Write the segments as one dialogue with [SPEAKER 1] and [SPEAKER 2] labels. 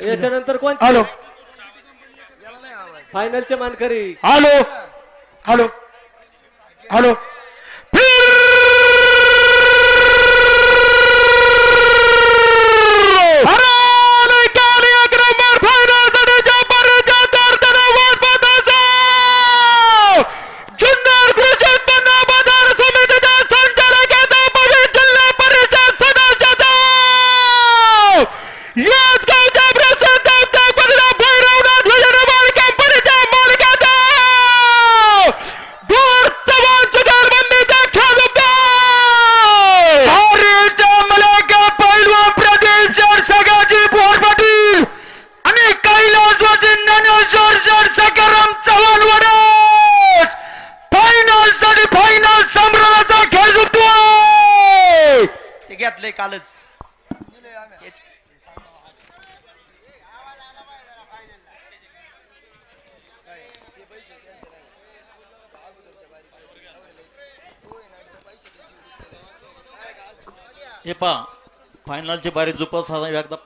[SPEAKER 1] याच्यानंतर कोण
[SPEAKER 2] हॅलो.
[SPEAKER 1] फायनलचे मानकरी.
[SPEAKER 2] हॅलो. हॅलो. हॅलो जुन्नर कृषी उत्पन्न बाजार समितीच्या संचालकाचा पवित्र जिल्हा परिषद सदस्याचा याच गावच्या प्रसिद्ध उद्योगपतीला भैरवनाथ विजयनगर कंपनीच्या मालकाचा दूर सवाल सुधार बंदीचा खासदार हरीच्या मलाका पैलवान प्रदीप सर सगाजी बोर पाटील आणि कैलासवासी ज्ञानेश्वर सर सकाराम चव्हाण वडच फायनलसाठी फायनल संभ्रमाचा खेळ जिंकतोय
[SPEAKER 3] ते घेतलंय कालच
[SPEAKER 4] हे पहा फायनलची बारी जुपास एकदा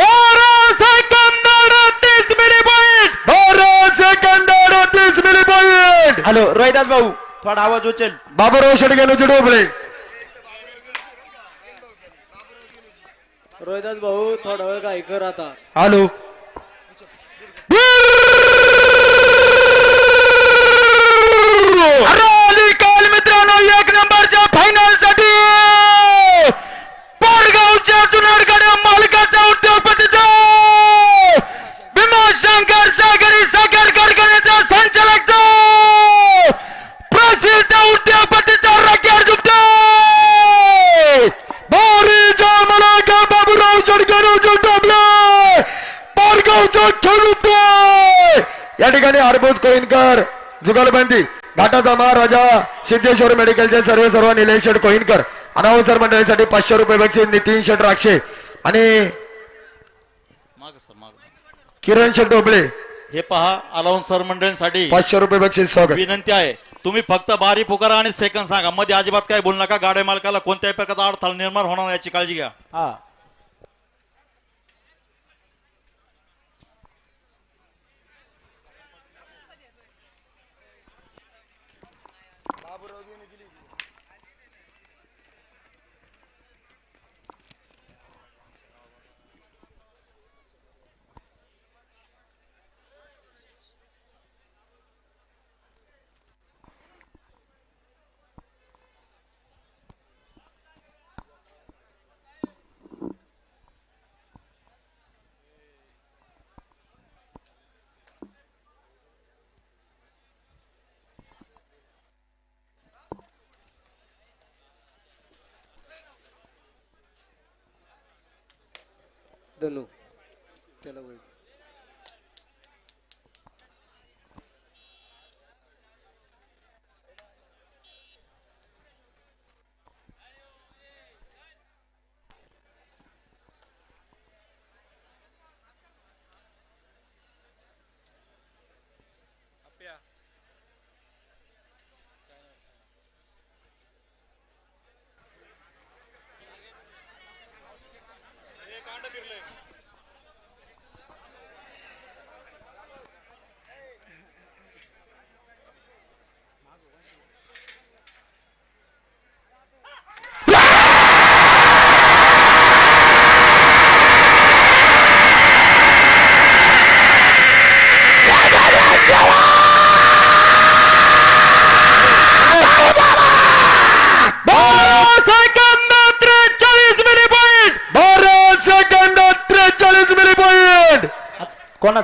[SPEAKER 2] बारा सेकंद तीस मिली पॉइंट बारा सेकंद तीस मिली पॉइंट
[SPEAKER 3] हॅलो रोहिदास भाऊ थोडा आवाज उचल
[SPEAKER 2] बाबूराव शेडगेनुचे डोबळे
[SPEAKER 1] रोहिदास भाऊ थोडा वेळ काय कर आता.
[SPEAKER 2] हॅलो काल मित्रांनो एक नंबरच्या फायनलसाठी. पारगावच्या जुनारगड मालकाचा उद्योगपतीचा या ठिकाणी हरभोज कोईनकर जुगलबंदी घाटाचा महाराजा सिद्धेश्वर मेडिकलचे सर्व सर्व निलेश शेठ कोईनकर अनावसर मंडळीसाठी पाचशे रुपये बक्षीस नितीन शेठ राक्षे आणि
[SPEAKER 4] माग सर माग
[SPEAKER 2] किरण शेठ डोबळे
[SPEAKER 4] हे पहा अलाउन सर मंडळींसाठी
[SPEAKER 2] पाचशे रुपये बक्षीस स्वागत.
[SPEAKER 4] विनंती आहे तुम्ही फक्त बारी पुकारा आणि सेकंद सांगा. मध्ये अजिबात काय बोलू नका गाड्या मालकाला कोणत्याही प्रकारचा अडथळा निर्माण होणार नाही याची काळजी घ्या.
[SPEAKER 3] हा.
[SPEAKER 1] Danube. Até
[SPEAKER 5] logo.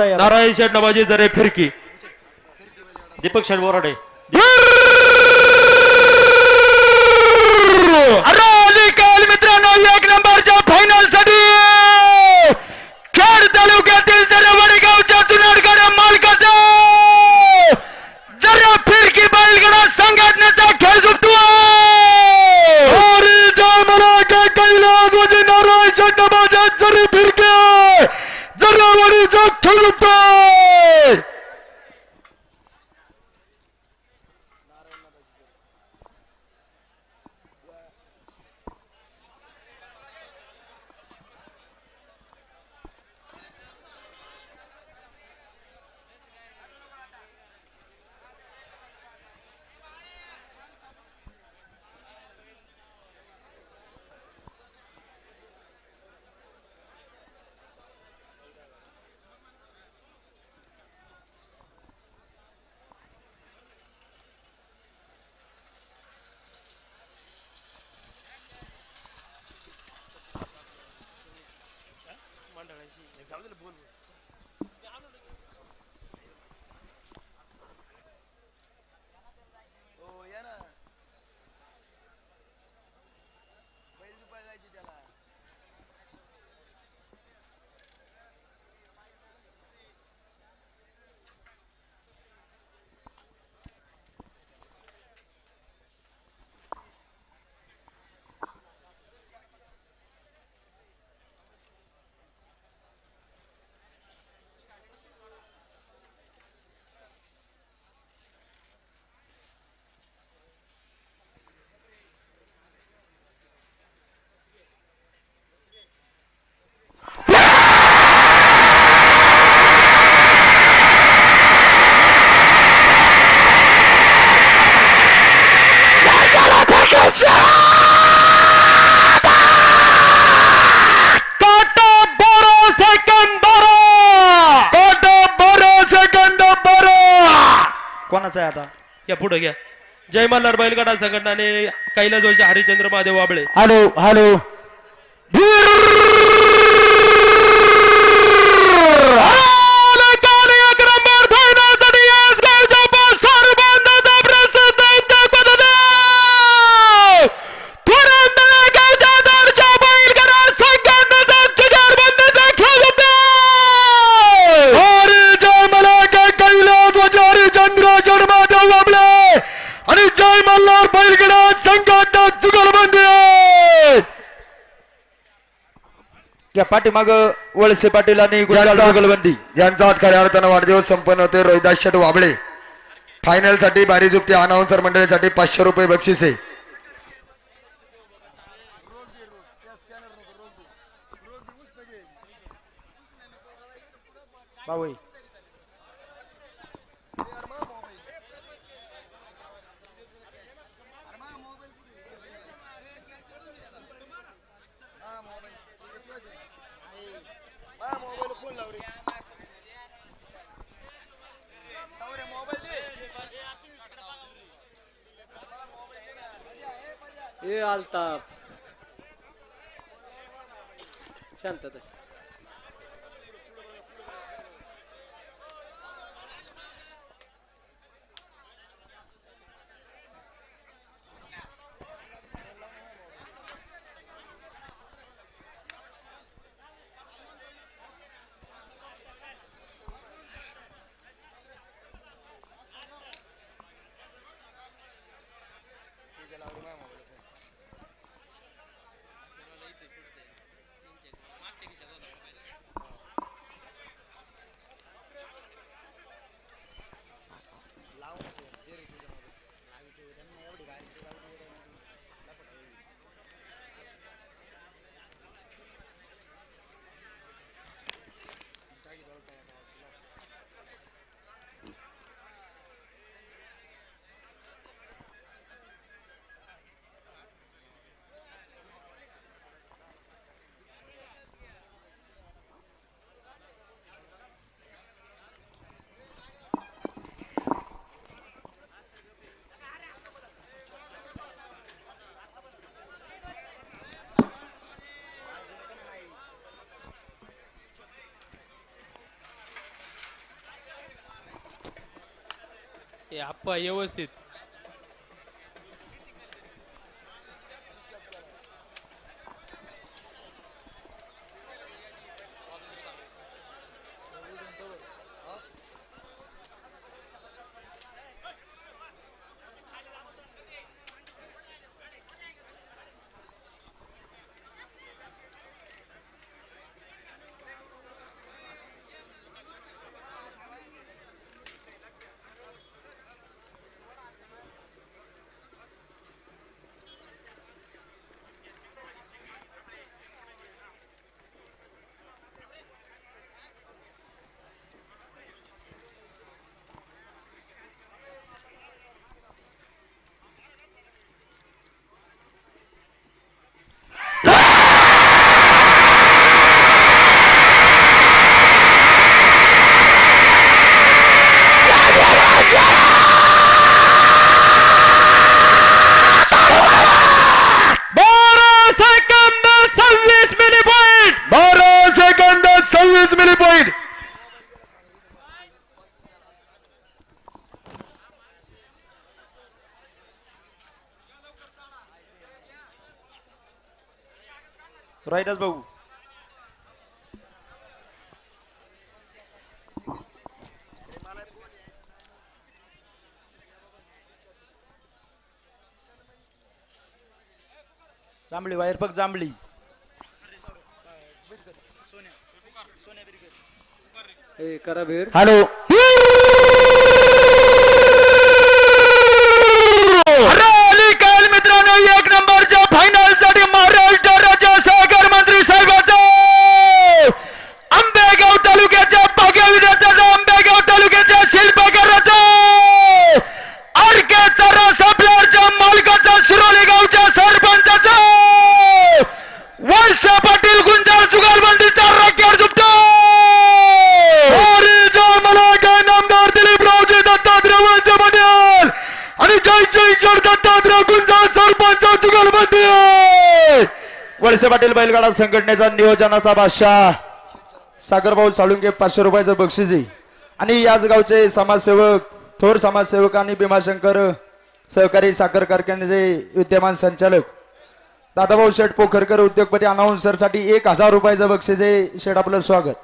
[SPEAKER 5] आहे?
[SPEAKER 2] नारायण शेठ नवाजी जरे फिरकी.
[SPEAKER 4] दीपक शेठ बोराडे.
[SPEAKER 6] अरे! தெரிவித்து Insya
[SPEAKER 5] कोणाचा आहे आता?
[SPEAKER 2] या पुढे घ्या. जय मल्हार बैलगाडा संघटनाने कैलास जोशी हरिचंद्र महादेव वाबळे.
[SPEAKER 5] Hello hello. या पाठीमाग वळसे पाटील आणि गुलाल जुगलबंदी
[SPEAKER 6] यांचा आज खऱ्या अर्थानं वाढदिवस संपन्न होते रोहिदास शेट वाबळे. फायनलसाठी बारी जुप्ती अनाउन्सर मंडळीसाठी पाचशे रुपये बक्षीस. आहे
[SPEAKER 5] भाऊ
[SPEAKER 1] ए आलताप. शांतता.
[SPEAKER 2] हे आप्पा व्यवस्थित
[SPEAKER 5] साईडच बघू जांभळी वायर बघ जांभळी. हॅलो.
[SPEAKER 6] वळसे पाटील
[SPEAKER 5] बैलगाडा संघटनेचा नियोजनाचा बादशाह. सागरभाऊ साळुंगे पाचशे रुपयाचं बक्षिसी आणि याच गावचे समाजसेवक थोर समाजसेवक आणि भीमाशंकर सहकारी साखर कारखान्याचे विद्यमान संचालक. दादाभाऊ शेठ पोखरकर उद्योगपती अनाऊन्सरसाठी एक हजार रुपयाचं बक्षिसे शेठ आपलं स्वागत.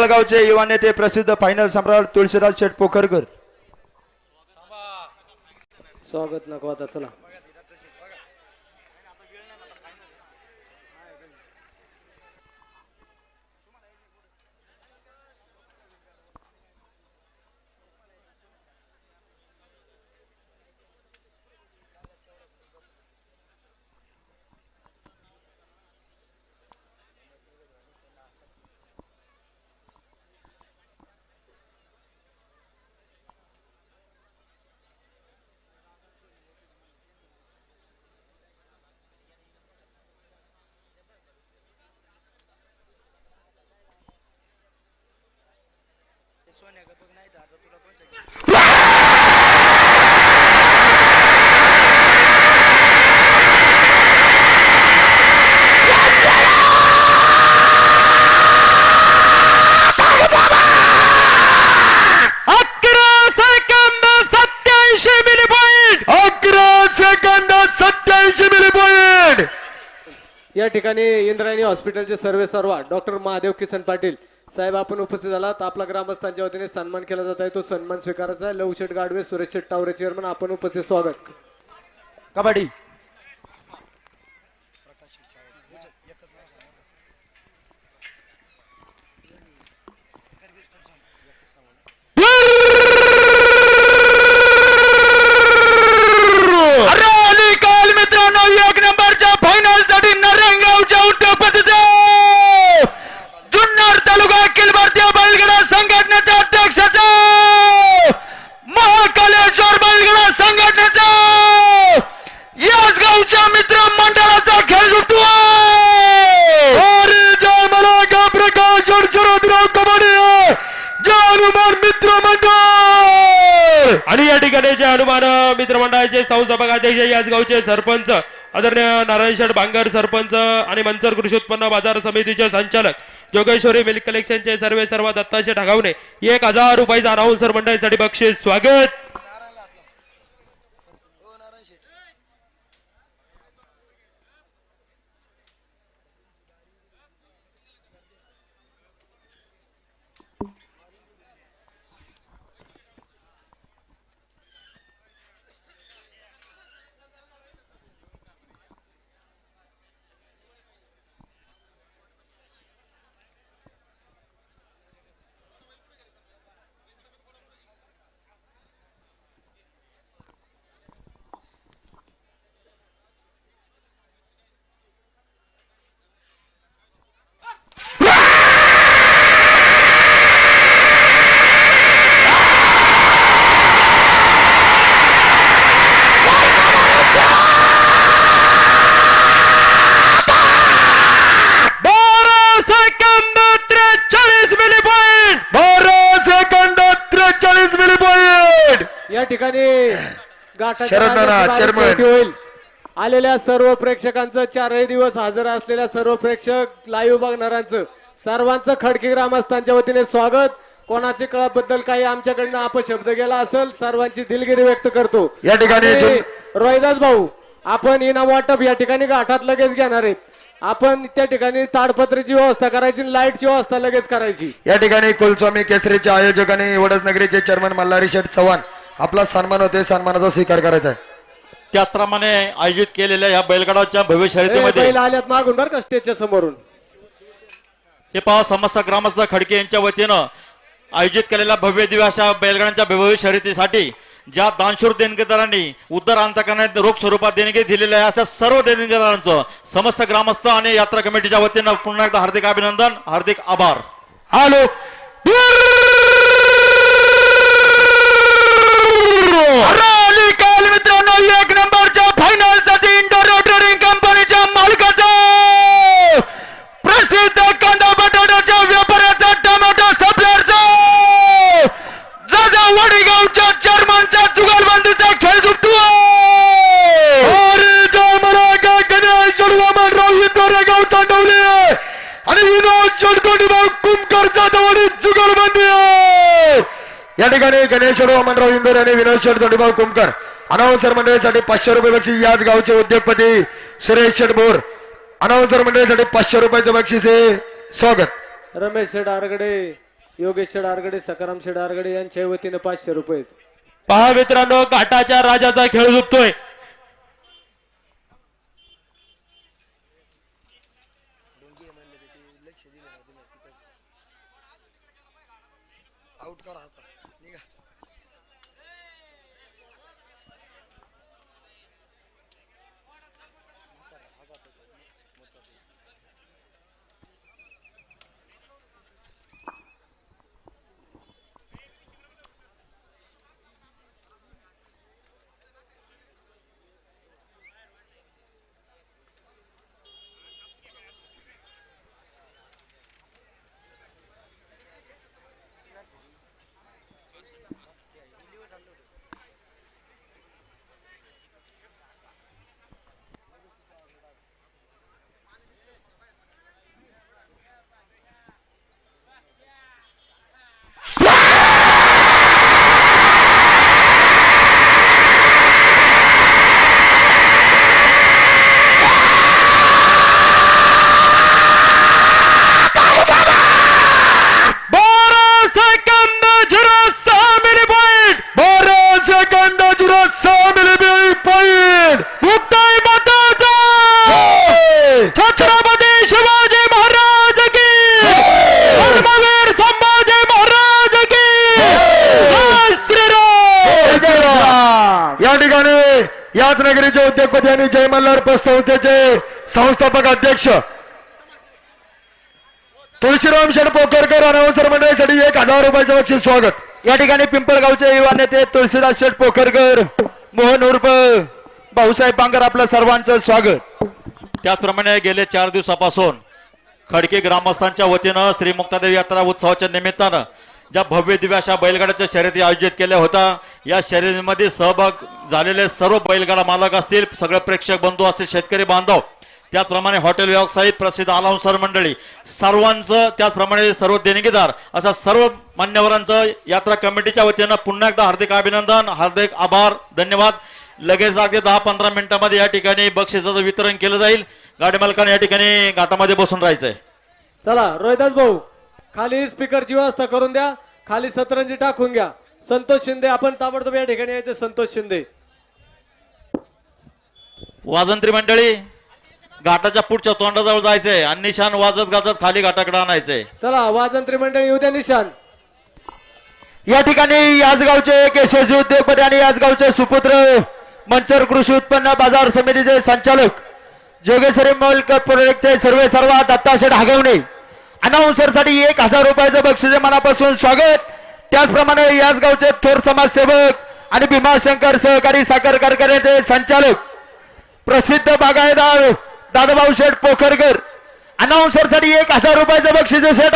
[SPEAKER 5] बेळगावचे युवा नेते प्रसिद्ध फायनल सम्राट तुळशीराज शेठ पोखरकर
[SPEAKER 1] स्वागत नको आता चला. या ठिकाणी इंद्रायणी हॉस्पिटलचे सर्वे सर्वा डॉक्टर महादेव किसन पाटील साहेब आपण उपस्थित झालात. आपला ग्रामस्थांच्या वतीने सन्मान केला जात आहे. तो सन्मान स्वीकारायचा आहे. लवशेठ गाडवे सुरेश शेठ टावरे चेअरमन आपण उपस्थित स्वागत.
[SPEAKER 5] कबड्डी
[SPEAKER 2] अरे अली काल मित्रांनो एक नंबरच्या फायनलसाठी नरंगावच्या उद्योगपतीचे जुन्नर तालुका अखिल भारतीय बैलगडा संघटनेचे अध्यक्षाचे महाकालेश्वर बैलगडा संघटनेचे याच गावच्या मित्र मंडळाचा खेळ सुटतो
[SPEAKER 6] अरे जय मला का प्रकाश शरदराव कबड्डी जय हनुमान मित्र मंडळ
[SPEAKER 2] आणि या ठिकाणी जे हनुमान मित्रमंडळाचे संस्थापक अध्यक्ष याच गावचे सरपंच आदरणीय नारायण शेठ बांगर सरपंच आणि मंचर कृषी उत्पन्न बाजार समितीचे संचालक जोगेश्वरी मिल्क कलेक्शनचे सर्वे सर्व दत्ताशे ढगावणे. एक हजार रुपयाचा अनाऊन्सर मंडळीसाठी बक्षीस. स्वागत बारा सेकंद त्रेचाळीस मिली पॉईंट
[SPEAKER 6] बारा सेकंद त्रेचाळीस मिली पॉईंट
[SPEAKER 1] या ठिकाणी होईल. आलेल्या सर्व प्रेक्षकांचं चारही दिवस हजर असलेल्या सर्व प्रेक्षक लाईव्ह बघणाऱ्यांचं सर्वांचं खडकी ग्रामस्थांच्या वतीने स्वागत. कोणाचे बद्दल काही आमच्याकडनं अपशब्द गेला असेल सर्वांची दिलगिरी व्यक्त करतो.
[SPEAKER 6] या ठिकाणी
[SPEAKER 1] रोहिदास भाऊ आपण इनाम वाटप या ठिकाणी घाटात लगेच घेणार आहेत. आपण त्या ठिकाणी ताडपत्रीची व्यवस्था करायची लाईटची व्यवस्था लगेच करायची.
[SPEAKER 6] या ठिकाणी कुलस्वामी केसरीचे आयोजक आणि वडसनगरीचे चेअरमन मल्हारी शेठ चव्हाण. आपला सन्मान होते सन्मानाचा स्वीकार करायचा आहे
[SPEAKER 4] त्याप्रमाणे आयोजित केलेल्या या बैलगाडाच्या भव्य शर्यतीमध्ये
[SPEAKER 1] आल्यात मागून बरं का स्टेजच्या समोरून.
[SPEAKER 4] हे पहा समस्या ग्रामस्थ खडके यांच्या वतीनं आयोजित केलेल्या भव्य दिव्य अशा बैलगाड्यांच्या भव्य शर्यतीसाठी ज्या दानशूर देणगीदारांनी उद्धार अंत करण्यात रोख स्वरूपात देणगी दिलेल्या आहे अशा सर्व देणगीदारांचं समस्त ग्रामस्थ आणि यात्रा कमिटीच्या वतीनं पुन्हा एकदा हार्दिक अभिनंदन हार्दिक आभार.
[SPEAKER 2] हॅलो मित्रांनो एक नंबरच्या फायनलसाठी इंडोर रोटरिंग कंपनीच्या मालकाचा प्रसिद्ध कांदा बटाट्याच्या व्यापाऱ्याचा टोमॅटो सप्लायरचा जाजा वडीगावच्या चेअरमनचा जुगलबंदीचा खेळ सुटतो
[SPEAKER 6] अरे जय मला का गणेश शडवामनराव इंदोरे गाव चांडवले आणि विनोद शडकोटी भाऊ कुमकरचा दवडी जुगलबंदी आहे. या ठिकाणी गणेश वामनराव इंदोरे आणि विनोद शडकोटी भाऊ कुमकर. अनाउन्सर मंडळासाठी पाचशे रुपये बक्षीस याच गावचे उद्योगपती सुरेश शेटभोर अनाउन्सर मंडळासाठी पाचशे रुपयाचं बक्षीस आहे स्वागत.
[SPEAKER 1] रमेश शेठ आरगडे योगेश शेठ आरगडे सकाराम शेठ आरगडे यांच्या वतीने पाचशे रुपये
[SPEAKER 2] पहा मित्रांनो घाटाच्या राजाचा खेळ सुटतोय
[SPEAKER 6] आउट करा आता. निघा. अध्यक्ष तुळशीराम शेटपोकरकर पोखरकर अनाउन्सर मंडळीसाठी एक हजार रुपयाचं बक्षीस स्वागत.
[SPEAKER 5] या ठिकाणी पिंपळगावचे युवा नेते तुळशीदास शेठ पोखरकर मोहन उर्फ भाऊसाहेब बांगर आपलं सर्वांचं स्वागत.
[SPEAKER 4] त्याचप्रमाणे गेले चार दिवसापासून खडके ग्रामस्थांच्या वतीनं श्री मुक्तादेवी यात्रा उत्सवाच्या निमित्तानं ज्या भव्य दिव्य अशा बैलगाड्याच्या शर्यती आयोजित केल्या होत्या या शर्यतीमध्ये सहभाग झालेले सर्व बैलगाडा मालक असतील सगळे प्रेक्षक बंधू असतील शेतकरी बांधव त्याचप्रमाणे हॉटेल व्यावसायिक प्रसिद्ध अलाउन्सर मंडळी सर्वांचं त्याचप्रमाणे सर्व देणगीदार अशा सर्व मान्यवरांचं यात्रा कमिटीच्या वतीनं पुन्हा एकदा हार्दिक अभिनंदन हार्दिक आभार धन्यवाद. लगेच अगदी दहा पंधरा मिनिटांमध्ये या ठिकाणी बक्षिसाचं वितरण केलं जाईल. गाडी मालकाने या ठिकाणी घाटामध्ये बसून राहायचंय.
[SPEAKER 1] चला रोहिदास भाऊ खाली स्पीकरची व्यवस्था करून द्या. खाली सतरंजी टाकून घ्या. संतोष शिंदे आपण ताबडतोब या ठिकाणी यायचे संतोष शिंदे.
[SPEAKER 4] वाजंत्री मंडळी घाटाच्या पुढच्या तोंडाजवळ जायचंय आणि निशान वाजत गाजत खाली घाटाकडे आणायचंय.
[SPEAKER 1] चला वाजंत्री मंडळी येऊ द्या निशान
[SPEAKER 5] या ठिकाणी याच गावचे केशवजी उद्योगपती आणि याच गावचे सुपुत्र मंचर कृषी उत्पन्न बाजार समितीचे संचालक जोगेश्वरी मॉल प्रोडक्टचे सर्वे सर्व दत्ताशेठ हागवणे अनाउन्सरसाठी एक हजार रुपयाचं बक्षीस मनापासून स्वागत. त्याचप्रमाणे याच गावचे थोर समाजसेवक आणि भीमाशंकर सहकारी साखर कारखान्याचे संचालक. प्रसिद्ध बागायतदार दादाभाऊ शेठ पोखरकर. अनाउन्सरसाठी एक हजार रुपयाचं बक्षीस शेठ